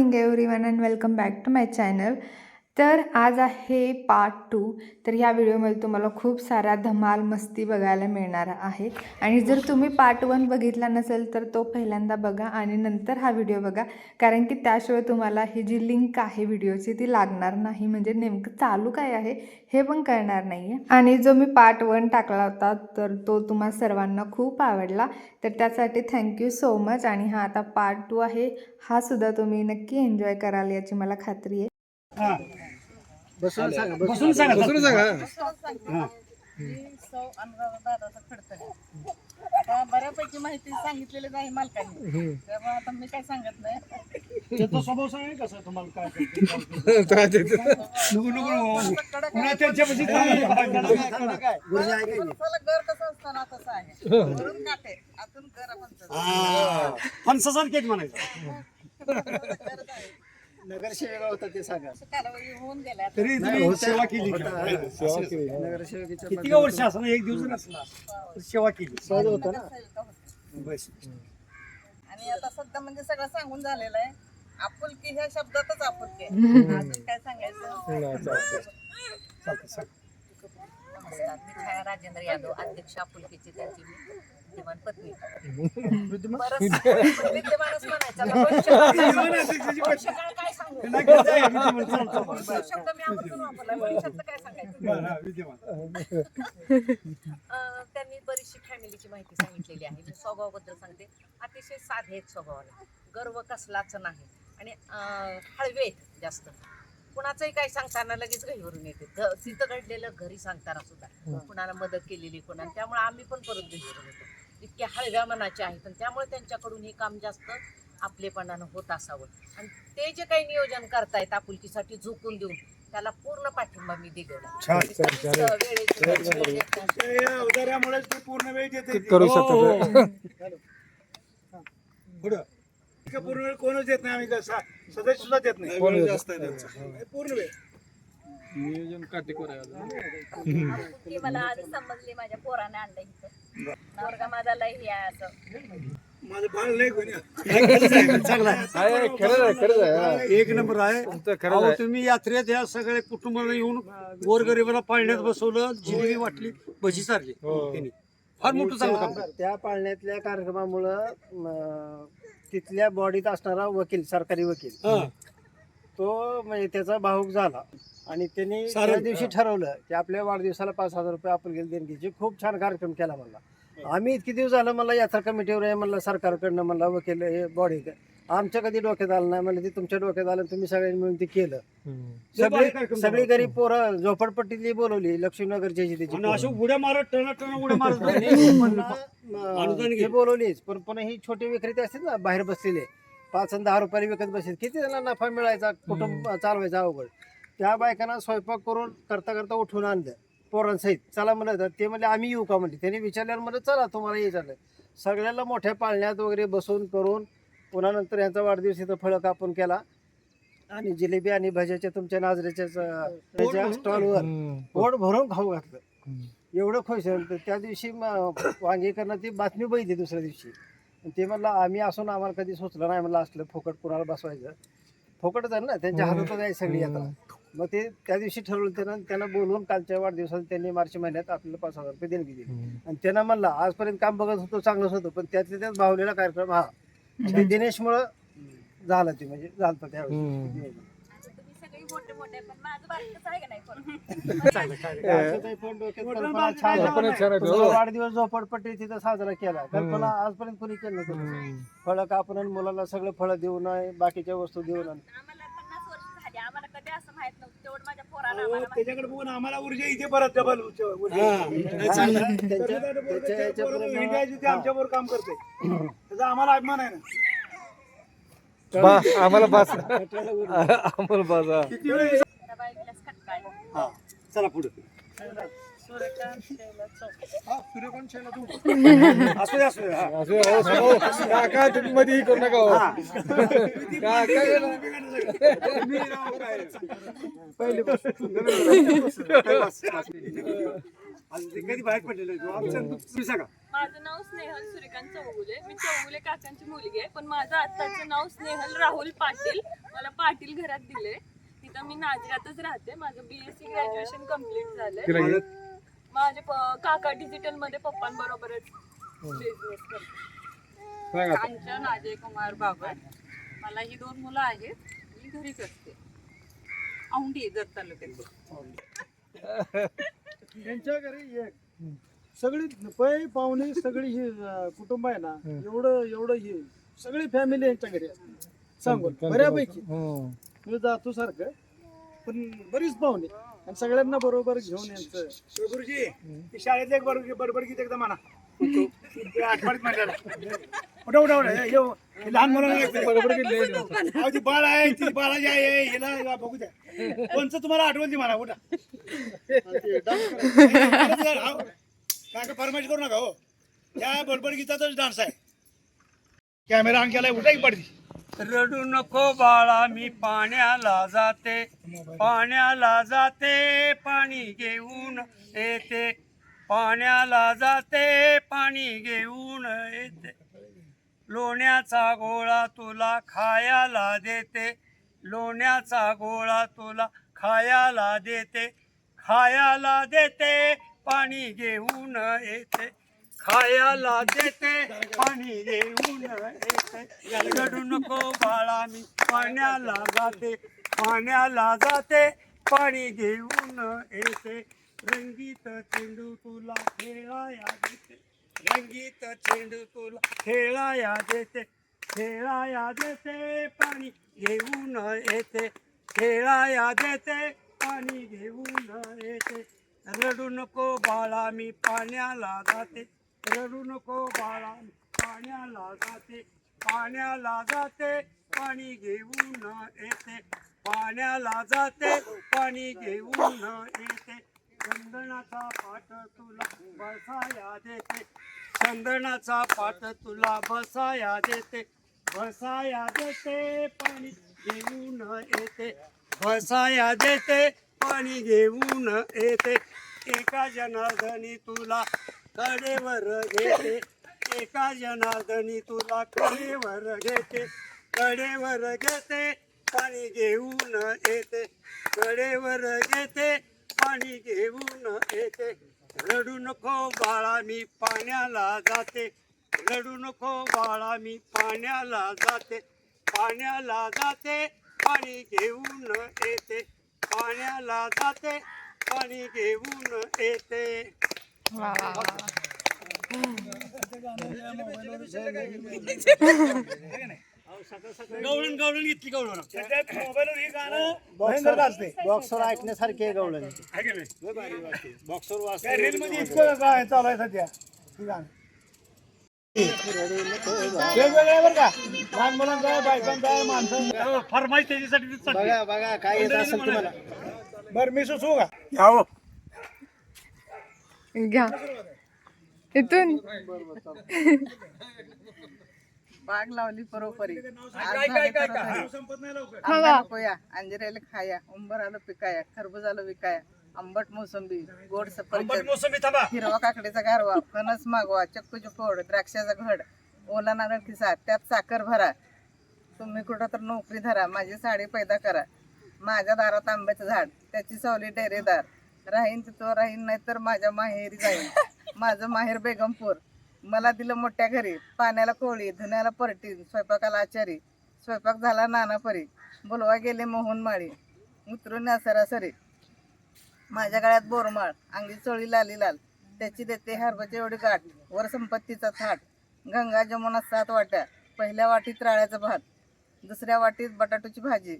morning everyone and welcome back to my channel. तर आज आहे पार्ट टू तर ह्या व्हिडिओमध्ये तुम्हाला खूप सारा धमाल मस्ती बघायला मिळणार आहे. आणि जर तुम्ही पार्ट वन बघितला नसेल तर तो पहिल्यांदा बघा आणि नंतर हा व्हिडिओ बघा. कारण की त्याशिवाय तुम्हाला ही जी लिंक आहे व्हिडिओची ती लागणार नाही. म्हणजे नेमकं चालू काय आहे हे पण कळणार नाही आहे आणि जो मी पार्ट वन टाकला होता तर तो तुम्हा सर्वांना खूप आवडला. तर त्यासाठी थँक्यू सो मच आणि हा आता पार्ट टू आहे. हा सुद्धा तुम्ही नक्की एन्जॉय कराल याची मला खात्री आहे. हा. बसून सांगा बसून सांगा बसून सांगा हा. मी सौ अनुराधादाचा खडतरे आता बऱ्यापैकी माहिती सांगितलेलीच आहे मालकाने त्यामुळे आता मी काय सांगत नाही त्याचा स्वभाव सांगा कसा तुम्हाला काय? नको नको. पुन्हा त्यांच्यापाशी घर कसं असतं ना तसं आहे वरून काटे आतून घर आपण. हा. म्हणायचं. नगरसेवक होता ते सांगा. अशी कारवाई होऊन गेल्या आता. तरी नाही, तुम्ही होता. सेवा केली होता. का? नगरसेवकीच्या किती का वर्ष असं एक दिवस नसला. तर सेवा केली. सहज होतं ना? नगरसेविका होते. बस. आणि आता सध्या म्हणजे सगळं सांगून झालेलं आहे. आपुलकी ह्या शब्दातच आपुलकी आहे. अजून काय सांगायचं? चालतं सांग नमस्कार. मी छाया राजेंद्र यादव अध्यक्ष आपुलकीची त्यांची मी. विद्यमान पत्नी बरंच विद्यमानच आता भविष्य- काय सांगू शब्द मी आवर्जून वापरला काय सांगायचं अं, त्यांनी बरीचशी फॅमिलीची माहिती सांगितलेली आहे मी स्वभावाबद्दल सांगते अतिशय साधे आहेत स्वभावाने गर्व कसलाच नाही आणि अं, हळवे आहेत जास्त कुणाचंही काही सांगताना लगेच घरीवरून येते घ- तिथं घडलेलं घरी सांगताना सुद्धा कुणाला मदत केलेली कुणाला त्यामुळे आम्ही पण परत घरीवरून येतो इतक्या हळव्या मनाचे आहेत. आणि त्यामुळे त्यांच्याकडून हे काम जास्त आपलेपणानं होत असावं. आणि ते जे काही नियोजन करतायत आपुलकीसाठी झोकून देऊन त्याला पूर्ण पाठिंबा मी दिलेला पूर्ण वेळ हो, पूर्ण वेळ कोणच देत नाही आम्ही. सदस्य सुद्धा देत नाही. जास्त पूर्ण वेळ. ती मला आधी समजली माझ्या पोराने आणलं इथं. नवरगा माझा लय हे आहे असं. माझं बाळ लय कोणी चांगला एक नंबर आहे. अहो, तुम्ही यात्रेत या सगळे कुटुंबाला येऊन गोरगरिबाला पाळण्यात बसवलं जिलेबी वाटली भजी चालली त्यांनी फार मोठं चांगलं काम केलं. त्या पाळण्यातल्या कार्यक्रमामुळं तिथल्या बॉडीत असणारा वकील सरकारी वकील. हा. तो म्हणजे त्याचा भाऊक झाला. आणि त्यांनी. त्या दिवशी ठरवलं की आपल्या वाढदिवसाला पाच हजार रुपये आपण गेले देणगीचे. खूप छान कार्यक्रम केला मला आम्ही इतके दिवस झालं मला यात्रा कमिटीवर आहे म्हणलं सरकारकडनं म्हणलं वकील हे बॉडी आमच्या कधी डोक्यात आलं नाही. म्हणलं ते तुमच्या डोक्यात आलं तुम्ही सगळ्यांनी मिळून ते केलं. सगळी सगळी. गरीब पोरं झोपडपट्टीतली बोलवली लक्ष्मीनगरची जी त्याची. अशा उड्या मारत उड्या मारत. हे बोलवलीच. पण पुन्हा ही छोटे विक्रेते असतील ना बाहेर बसलेले पाच आणि दहा रुपयाला विकत बसले. किती त्यांना नफा मिळायचा? कुटुंब चालवायचा अवघड. त्या बायकांना स्वयंपाक करून करता करता उठून आणलं. पोरांसहित. चला म्हणलं ते म्हणले आम्ही येऊ का? म्हणले. त्यांनी विचारल्यावर म्हणलं चला तुम्हाला ये झालं. सगळ्याला मोठ्या पाळण्यात वगैरे बसून करून पुन्हा नंतर यांचा वाढदिवस इथं फळं कापून केला. आणि जिलेबी आणि भज्याच्या तुमच्या नाजऱ्याच्या त्याच्या स्टॉलवर पोट भरून खाऊ घातलं. एवढं खुश त्या दिवशी वांगेकरनं ती बातमी बघितली दुसऱ्या दिवशी. ते म्हणलं आम्ही असून आम्हाला कधी सुचलं नाही म्हणलं असलं फुकट कुणाला बसवायचं? फुकटच आहे ना त्यांच्या हातातच आहे सगळी आता. मग ते त्या दिवशी ठरवलं त्यानं त्यांना बोलवून कालच्या वाढदिवसाला त्यांनी मार्च महिन्यात आपल्याला पाच हजार रुपये देणगी दिली आणि त्यांना म्हणलं आजपर्यंत काम बघत होतो चांगलंच होतं पण त्यातल्या त्यात भावलेला कार्यक्रम हा. दिनेशमुळं झालं ते म्हणजे झालं त्यावेळेस. मोठे मोठे पण माझं बारकच आहे का नाही पण असं काही पण डोक्यात मोठं कल्पना बाळ छान काय आहे. छान आहे. तुझा वाढदिवस झोपडपट्टी तिथं साजरा केला. कल्पना आजपर्यंत कोणी केलं नव्हतं फळं कापून आणि मुलाला सगळं फळं देऊन आहे बाकीच्या वस्तू देऊन आहे. आम्हाला पन्नास वर्ष झाली. आम्हाला कधी असं माहीत नव्हतं. तेवढं माझ्या पोराला अहो, आम्हाला माहीत. त्याच्याकडे बघून आम्हाला ऊर्जा इथे परत डबल ऊर्जा त्यांच्या- त्यांच्या याच्यापर्यंत- आमच्याबरोबर काम करते. त्याचा आम्हाला अभिमान आहे ना. आम्हाला बस आम्हाला बस. हा चला पुढे हा. काय तुम्ही मध्ये ही करू नका हो. हा. ते कधी बाहेर पडलेलं आहे. आमचं तुम्ही सांगा माझं नाव स्नेहल सूर्यकांत चौगुले. मी चौगुले काकांची मुलगी आहे पण माझं आत्ताचं नाव स्नेहल राहुल पाटील. मला पाटील घरात दिले तिथं मी नाझिरातच राहते. माझं B S C graduation complete झालंय माझे प- काका डिजिटलमध्ये पप्पांबरोबरच बिझनेस करते सांगा कांचन अजय कुमार बाबर मला ही दोन मुलं आहेत. मी घरीच असते. औंढी जर तालुक्यात. यांच्या घरी एक. सगळी पै पाहुणे सगळी ही अं, कुटुंब आहे ना एवढं एवढं ही सगळी फॅमिली यांच्या घरी असते. सांगून बऱ्यापैकी. हं. मी जातो सारखं पण बरीच पाहुणे. आणि सगळ्यांना बरोबर घेऊन यांचं. गुरुजी ती शाळेत एक बरोबर बरोबर गीत एकदा म्हणा. ते आठवणीत म्हणलेलं उठा उठा उठा हे- हे- हे लहान मुलांना बरोबर की लय दिवस. अहो, ती बाळ आहे ती बाळाची आई आहे हिला बघू द्या. कोणचं तुम्हाला आठवण ती म्हणा उठा. काय फरमाईश करू नका हो. त्या बडबड गीताचाच डान्स आहे. कॅमेरा ऑन केलाय उठा पडती. रडू नको बाळा मी पाण्याला जाते. पाण्याला जाते पाणी घेऊन येते. पाण्याला जाते पाणी घेऊन येते. लोण्याचा गोळा तुला खायला देते. लोण्याचा गोळा तुला खायला देते. खायला देते. पाणी घेऊन येते. खायला देते. पाणी घेऊन येते. रडू नको बाळा मी. पाण्याला जाते. पाण्याला जाते. पाणी घेऊन येते. रंगीत चेंडू तुला खेळाया देते. रंगीत चेंडू तुला खेळाया देते. खेळाया देते. पाणी घेऊन येते. खेळाया देते. पाणी घेऊन येते. रडू नको बाळा मी पाण्याला जाते. रडू नको बाळा मी पाण्याला जाते. पाण्याला जाते पाणी घेऊन येते. पाण्याला जाते पाणी घेऊन येते. चंदनाचा पाठ तुला बसाया देते. चंदनाचा पाठ तुला बसाया देते. बसाया देते पाणी घेऊन येते. बसाया देते पाणी घेऊन येते. एका जनार्दनी तुला कडेवर घेते. एका जनार्दनी तुला कडेवर घेते. कडेवर घेते पाणी घेऊन येते. कडेवर घेते पाणी घेऊन येते. रडू नको बाळा मी पाण्याला जाते. रडू नको बाळा मी पाण्याला जाते. पाण्याला जाते पाणी घेऊन येते. पाण्याला जाते पाणी घेऊन येते. वा वा वा गवळण. गवळण घेतली गवळण मोबाईलवर हे गाणं भयंकर गाजते बॉक्सवर ऐकण्यासारखे आहे गवळण नाही बॉक्सवर त्या रीलमध्ये इतकं काय चालू आहे सध्या? हे गाणं. वेगवेगळं आहे बरं का. लहान मुलांचं आहे बायकांचं आहे माणसांचं फरमाईश त्याच्यासाठी तीच चालते. बघा बघा काय येत असेल तुम्हाला. बरं मी सुचवू का? यावं घ्या. इथून. बाग लावली परोपरी. काय काय काय काय संपत नाही लवकर. थांबा कोया अंजिराला खाया उंबर आलं पिकाया खरबूज आलं विकाया. आंबट मोसंबी गोड आंबट सफरचंद मोसंबी थांबा. हिरवा काकडीचा गारवा फणस मागवा चक्कूची फोड द्राक्षाचा घड ओला नारळ खिसा त्यात साखर भरा. तुम्ही कुठं तर नोकरी धरा माझी साडी पैदा करा. माझ्या दारात आंब्याचं झाड त्याची सावली डेरेदार. राहीन तिथं राहीन नाही तर माझ्या माहेरी जाईन. माझं माहेर बेगमपूर. मला दिलं मोठ्या घरी पाण्याला कोळी धुण्याला परटी स्वयंपाकाला आचारी. स्वयंपाक झाला नाना परी बोलवा गेले मोहन माळी उतरून या सरासरी. माझ्या गळ्यात बोरमाळ अंगी चोळी लाली लाल. त्याची देते हरबाची एवढी गाठ वर संपत्तीचा थाट. गंगा जमुना सात वाट्या पहिल्या वाटीत राळ्याचा भात दुसऱ्या वाटीत बटाटूची भाजी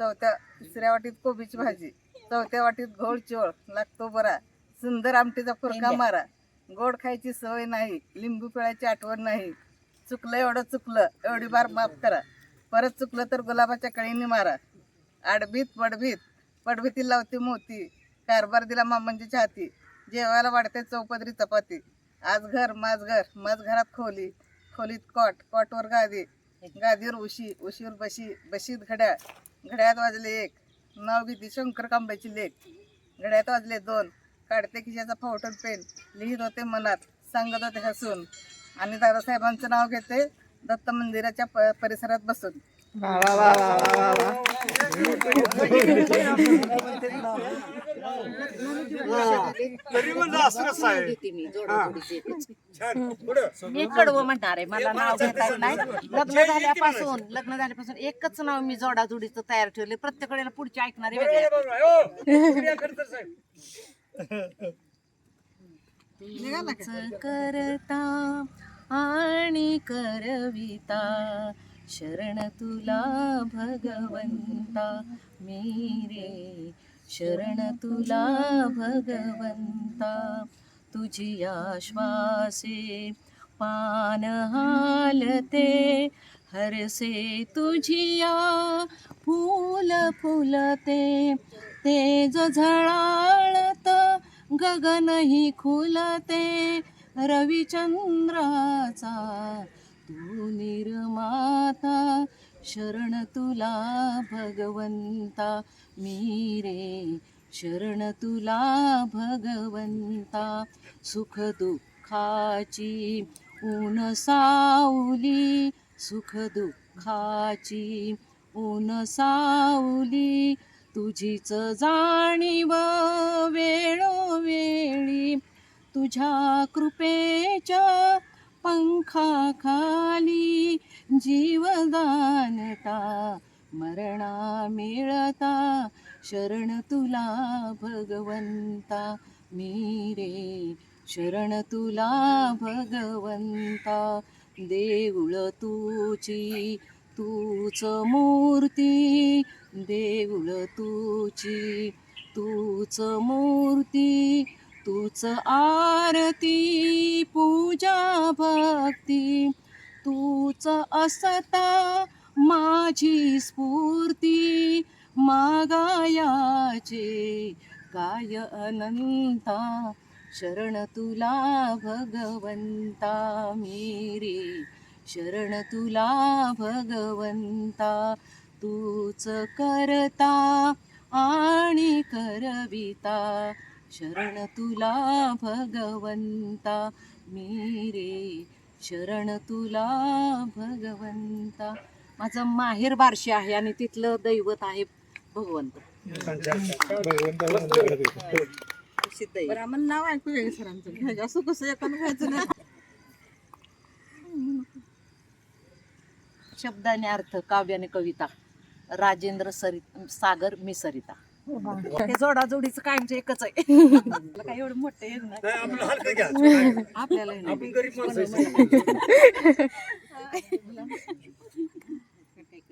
चौथ्या तिसऱ्या वाटीत कोबीची भाजी चौथ्या वाटीत घोळ चिवळ लागतो बरा सुंदर आमटीचा फुरका मारा. गोड खायची सवय नाही लिंबू पिळायची आठवण नाही. चुकलं एवढं चुकलं एवढी बार माफ करा. परत चुकलं तर गुलाबाच्या कळीने मारा. आडबीत पडबीत पडबीतील लावते मोती कारभार दिला मामांची हाती जेवायला वाढते चौपदरी चपाती. आज घर माझ घर. माझ घरात खोली. खोलीत कॉट. कॉटवर गादी. गादीवर उशी. उशीवर बशी. बशीत घड्याळ. घड्यात वाजले एक. नाव भीती शंकर कांब्याची लेख. घड्यात वाजले दोन. काढते खिशाचा फावटन पेन. लिहित होते मनात. सांगत होते हसून. आणि दादासाहेबांचं नाव घेते दत्त मंदिराच्या प- परिसरात बसून. वा वा वा वा वा वा वा. तरी म्हणलं आहे? मी जोडाजोडीचे छान. पुढं. मी कडवं म्हणणार आहे मला नाव घेता येत नाही. लग्न झाल्यापासून लग्न झाल्यापासून एकच नाव मी जोडाजोडीचं तयार ठेवले प्रत्येक वेळेला पुढचे ऐकणारे वेगळे आहेत. बरोबर आहे. हो, पुढे या खडतर साहेब. तुझं करता आणि करविता शरण तुला भगवंता मी रे शरण तुला भगवंता तुझी आश्वासे पान हालते. हरसे तुझिया फूल फुलते. तेज झळाळत गगनही खुलते. रविचंद्राचा तू निर्माता शरण तुला भगवंता. मी रे शरण तुला भगवंता. सुख दुःखाची ऊन सावली सुख दुःखाची ऊन सावली. तुझीच जाणीव वेळोवेळी तुझ्या कृपेच्या पंखाखाली जीवदानता मरणा मिळता शरण तुला भगवंता. मी रे शरण तुला भगवंता. देऊळ तुची तूच मूर्ती. देऊळ तुची तूच मूर्ती. तूच आरती पूजा भक्ती. तूच असता माझी स्फूर्ती मागायाचे काय अनंता. शरण तुला भगवंता मेरे शरण तुला भगवंता. तूच करता आणि करविता. शरण तुला भगवंता. मी रे शरण तुला भगवंता. माझं माहेर बारशी आहे आणि तिथलं दैवत आहे भगवंत. प्रसिद्ध आहे. बरं आम्हाला नाव ऐकू घ्या सरांचं. घ्या असं कसं एकानं घ्यायचं नाही. शब्द आणि अर्थ काव्य आणि कविता. राजेंद्र सरि सागर मी सरिता हे जोडाजोडीचं कायमचं एकच आहे. मला काय एवढं मोठं येत नाही. नाही, आपलं हलकं घ्या. आपल्याला हे नाही. आपण गरीब माणसं आहे.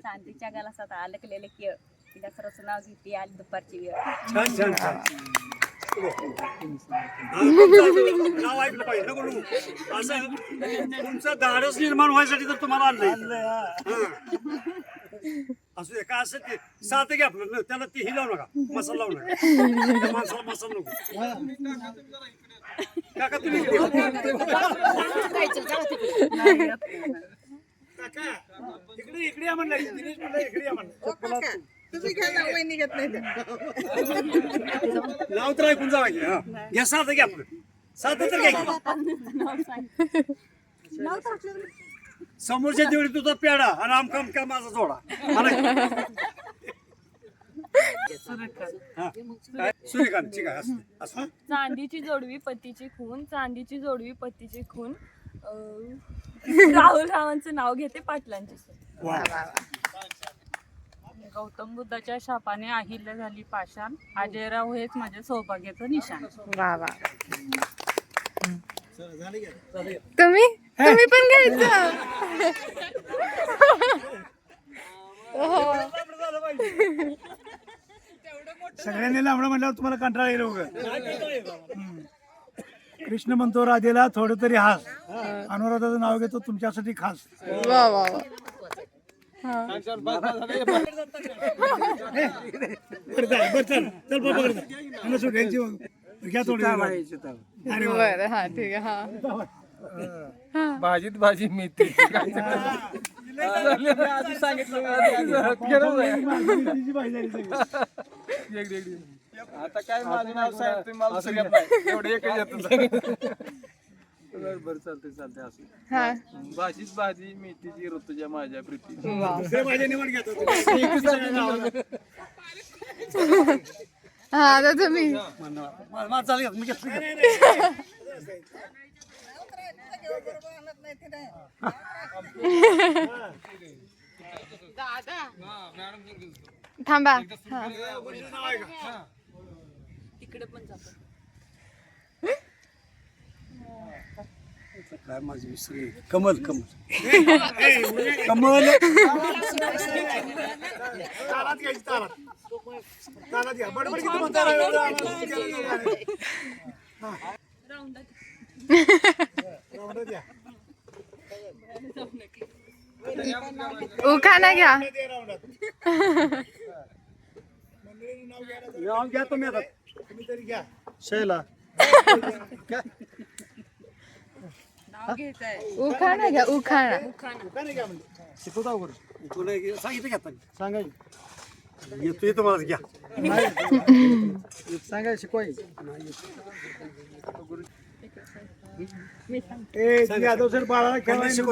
चांदीच्या गालासात अलकलेले केळ. तिला सरस नाव घेते आली दुपारची वेळ. छान छान. नाव ऐकलं पाहिजे नको असं तुमचं धाडस निर्माण व्हायसाठी तर तुम्हाला आणलंय. असू दे काय असं ते सात घ्या आपलं त्याला ते ही लावू नका. मसाला लावू नका. त्या माणसाला मसाला नको काका तुम्ही या. काका इकडे इकडे या म्हणलं दिनेश म्हणलं इकडे या म्हणलं. तुम्ही घ्या ना वहिनी घेत नाही. लाव तर ऐकून जावा की हा घ्या साधं घ्या आपलं साधं तर घ्या की. समोरच्या देवळी तुझा पेडा आणि आमका आमका माझा जोडा मला हा. काय? सूर्यकांत ठीक आहे असं असं चांदीची जोडवी पतीची खून चांदीची जोडवी पतीची खून अं, राहुल रावांचं नाव घेते पाटलांची सून. वा गौतम बुद्धाच्या शापाने अहिल्य झाली पाषाण. अजयराव हेच माझ्या सौभाग्याचं निशाण. वा वा. तुम्ही? तुम्ही पण घ्यायचं. हो. सगळ्यांनी लांबडं म्हटल्यावर तुम्हाला कंटाळा येईल उगं कृष्ण म्हणतो राधेला थोडं तरी हास अनुराधाचं नाव घेतो तुमच्यासाठी खास. वा वा वा. बरं हा ठीक आहे हा भाजीत भाजी मेथी आता काय माझं नाव साहेब तुम्ही मला सगळ्यात एवढं एकच येतं बरं बरं चालतंय चालतंय असं. हा. भाजीच भाजी मेथीची ऋतूच्या माझ्या प्रीती. हा आता तुम्ही. चालेल मी घेतलं थांबा. हा. तिकडे पण जातो. काय माझी विसरी कमल कमल. कमल. तारात घ्या. नाव तुम्ही आता. तुम्ही तरी घ्या. शैला. उखाणा घ्या उखाणा घ्या शिकवता एक सांगितलं आता सांगायचं येतो येतो मला घ्या सांगाय शिकवाय ए यादव सर बाळाला खेळायला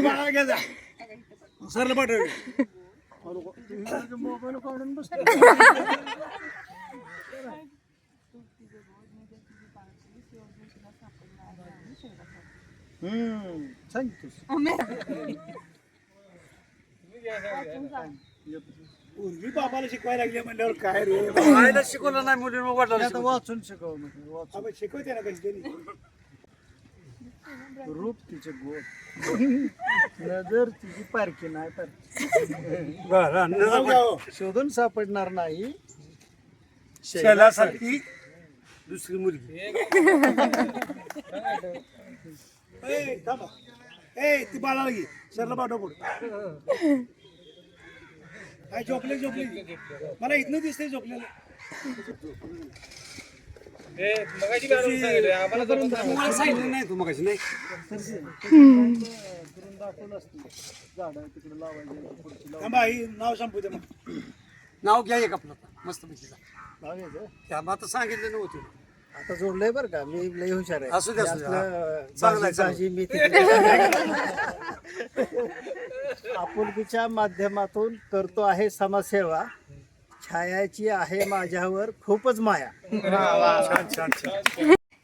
बाळाला घ्या जा. सरला पाठव मोबाईल काढून बस हम्म सांगितलं पूर्वी बाबाला शिकवायला लागले म्हणल्यावर काय रे? शिकवलं नाही मुलींना वाटलं वाचून शिकव शिकवते ना कधीतरी रूप तिचे गोड. नजर तिची पारखी नाही पारखी. हो. शोधून सापडणार नाही. शैलासारखी दुसरी मुलगी. ए थांबा ए ती बाळाला घे. सरला पाठव पुढे काय झोपले झोपले. मला इथनं दिसतंय झोपलेलं. तुम्हाला सांगितलं? नाही तू मगाशी नाही? थांबा ही नाव संपू दे मग नाव घ्या एक आपलं. मस्त पैकी त्या आता सांगितलं नव्हतं. आता जोडलंय बरं का. मी लय हुशार आहे. असू दे, असू दे. यातलं चांगलं आहे, भाजी- भाजी मी आपुलकीच्या माध्यमातून करतो आहे समाजसेवा. छायाची आहे माझ्यावर खूपच माया.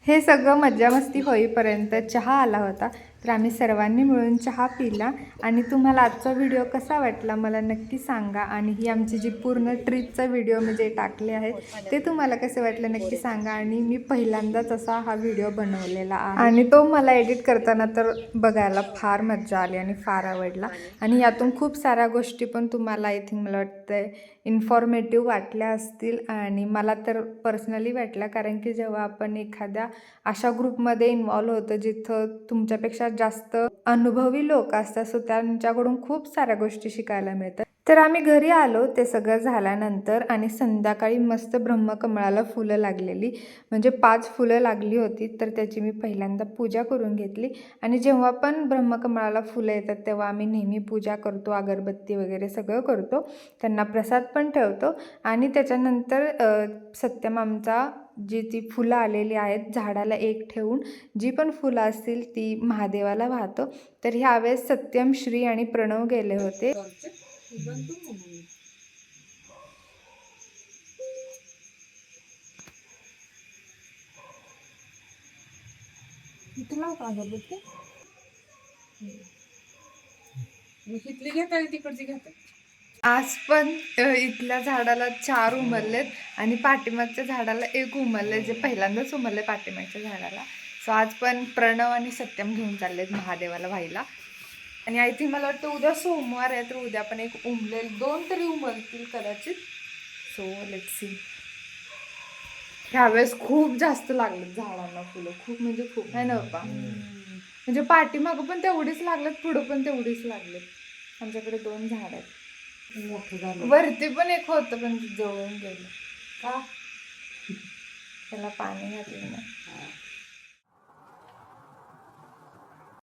हे सगळं मज्जा मस्ती होईपर्यंत चहा आला होता. तर आम्ही सर्वांनी मिळून चहा पिला आणि तुम्हाला आजचा व्हिडिओ कसा वाटला मला नक्की सांगा आणि ही आमची जी पूर्ण ट्रिपचा व्हिडिओ मी जे टाकले आहेत ते तुम्हाला कसे वाटले नक्की सांगा आणि मी पहिल्यांदाच असा हा व्हिडिओ बनवलेला आहे. आणि तो मला एडिट करताना तर बघायला फार मज्जा आली आणि फार आवडला. आणि यातून खूप साऱ्या गोष्टी पण तुम्हाला आय थिंक मला वाटतं इन्फॉर्मेटिव्ह वाटल्या असतील आणि मला तर पर्सनली वाटल्या कारण की जेव्हा आपण एखाद्या अशा ग्रुपमध्ये इन्वॉल्व होतं जिथं तुमच्यापेक्षा जास्त अनुभवी लोक असतात सो त्यांच्याकडून खूप साऱ्या गोष्टी शिकायला मिळतात. तर आम्ही घरी आलो ते सगळं झाल्यानंतर आणि संध्याकाळी मस्त ब्रह्मकमळाला फुलं लागलेली. म्हणजे पाच फुलं लागली होती तर त्याची मी पहिल्यांदा पूजा करून घेतली. आणि जेव्हा पण ब्रह्मकमळाला फुलं येतात तेव्हा आम्ही नेहमी पूजा करतो अगरबत्ती वगैरे सगळं करतो. त्यांना प्रसाद पण ठेवतो. आणि त्याच्यानंतर सत्यम आमचा जी ती फुलं आलेली आहेत झाडाला एक ठेवून जी पण फुलं असतील ती महादेवाला वाहतो. तर ह्यावेळेस सत्यम श्री आणि प्रणव गेले होते. इथली घेता तिकडची घेता आज पण इथल्या झाडाला चार उमरलेत आणि पाठीमागच्या झाडाला एक उमरले जे पहिल्यांदाच उमरले पाठीमागच्या झाडाला. सो आज पण प्रणव आणि सत्यम घेऊन चाललेत महादेवाला व्हायला. आणि आय थिंक मला वाटतं उद्या सोमवार आहे तर उद्या पण एक उमलेल दोन तरी उमलतील कदाचित. सो लेट सी ह्यावेळेस खूप जास्त लागलेत झाडांना फुलं. खूप म्हणजे खूप आहे ना बाबा? म्हणजे पाठीमागं पण तेवढीच लागलेत पुढं पण तेवढीच लागलेत. आमच्याकडे दोन झाड आहेत. वरती पण एक होतं पण ते जळून गेलं. का? त्याला पाणी घातलं ना